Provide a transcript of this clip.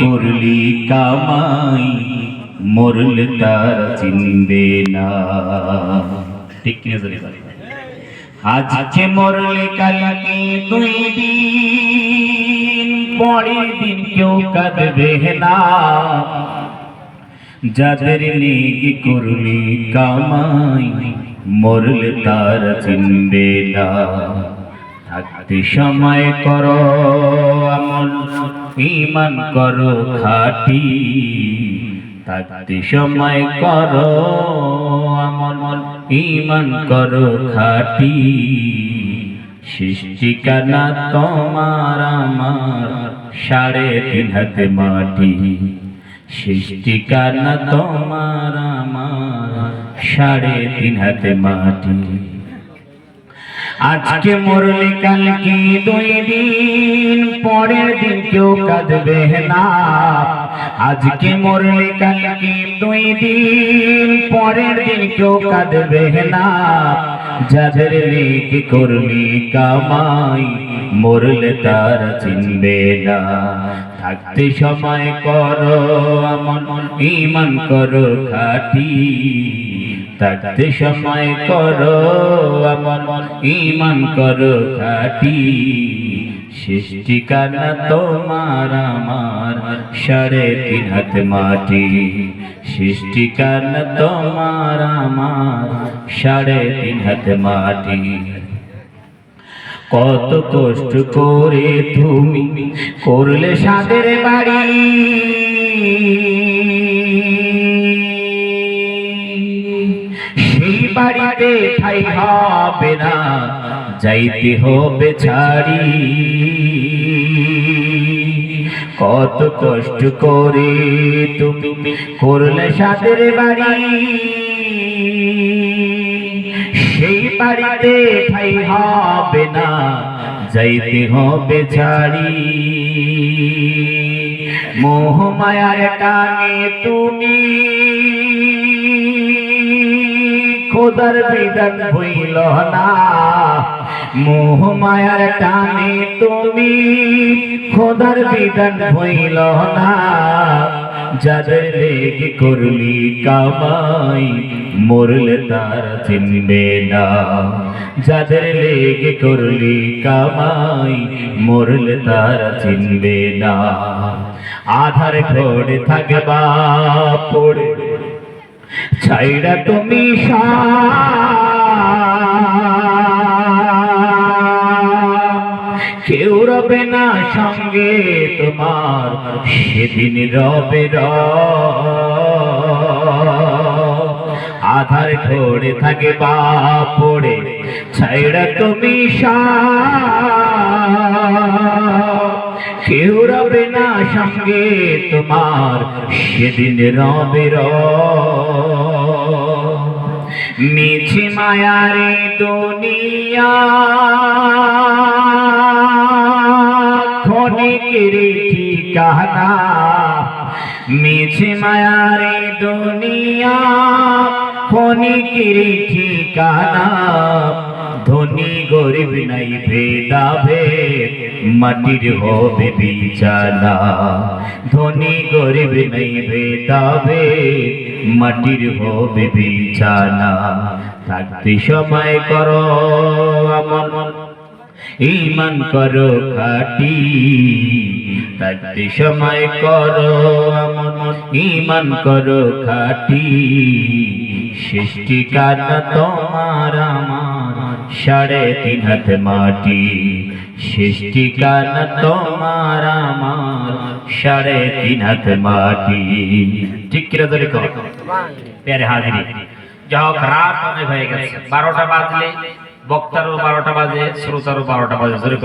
করলি কামাই, মরলে তার চিনবে না। ঠিক কিনা জানি আজকে মরলে কালকে দুই দিন, পরের দিন কেউ কাঁদবে না। যাদের নেকি করলি কামাই, মরলে তার চিনবে না। থাকতে সময় করো আমল ইমান করো খাটি। থাকতে সময় করো আমল ইমান করো খাটি। সৃষ্টিকানা তোমার আমার সাড়ে তিন হাতে মাটি। সৃষ্টিকানা তোমার আমার সাড়ে তিন হাতে মাটি। আজকে মরলে কালকে দুই দিন? পরের দিন কেউ কাঁদবে না। আজকে মরলে কালকে দুই দিন? পরের দিন কেউ কাঁদবে না। যাদের লেগে করলি কামাই, মরলে তার চিনবে না। থাকতে সময় করো আমন ইমান করো খাটি। থাকতে সময় করো আমন ইমান করো খাটি। সৃষ্টিকানা তোমার আমার সাড়ে তিন হাত মাটি। সৃষ্টিকানা তোমার আমার সাড়ে তিন হাত মাটি। কত কষ্ট করে তুমি করলে সাদের বাড়ি। ঠাই হবে না, যাইতে হবে ছাড়ি। কত কষ্ট করে তুমি করলে সাদের বাড়ি। সেই বাড়িতে ঠাই হবে না, যাইতে হবে ছাড়ি। মোহ মায়ার টানে তুমি খোদার বিধান হইল না। মোহ মায়ার টানে তুমি খোদার বিধান হইল না। যাদের লেগে করলি কামাই, মরলে তার চিনবে না। যাদের লেগে করলি কামাই, মরলে তার চিনবে না। আধার ঘরে থাকবা পড়ে ছাইরা তুমি কেউ রবে না সঙ্গে তোমার, সেদিন রবে র। আধার ঘরে থাকে বা পড়ে ছাইরা তুমি কেউ রবে না সঙ্গে তোমার, সেদিন রবে মিছে মায়ারে দুনিয়া, ক্ষণিকের ঠিকানা। মিছে মায়ারে দুনিয়া, ক্ষণিকের ঠিকানা। ধনী গরিব নাই ভেদাভে মাটির হবে বিছানা। ধনী গরিব নাই ভেদাভে মাটির হবে বিছানা। থাকতে সময় করো ইমান করো খাটি। থাকতে সময় করো ইমান করো খাটি। সৃষ্টিকার তোমার আমার। সাড়ে তিন হাত মাটি, সৃষ্টি কান তোমার আমার। সাড়ে তিন হাত মাটি। ঠিক কিরা ধরে প্যারে হাজিরি। যা হোক, রাত অনেক হয়ে গেছে। বারোটা বাজলে, বক্তারও বারোটা বাজে, শ্রোতারও বারোটা বাজে। ধরে